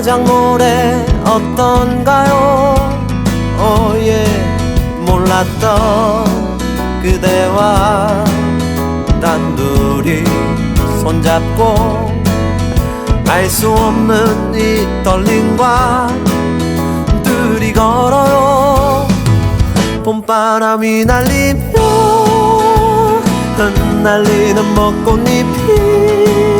자작 노래 어떤가요? 오예 몰랐던 그대와 단둘이 손잡고 알 수 없는 이 떨림과 둘이 걸어요. 봄바람이 날리며 흩날리는 벚꽃잎이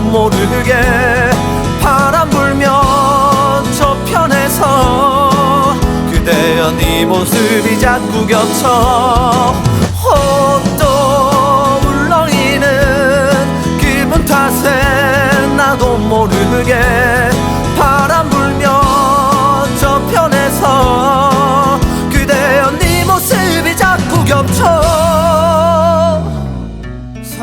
모르게 바람 불면 저편에서 그대여 네 모습이 자꾸 겹쳐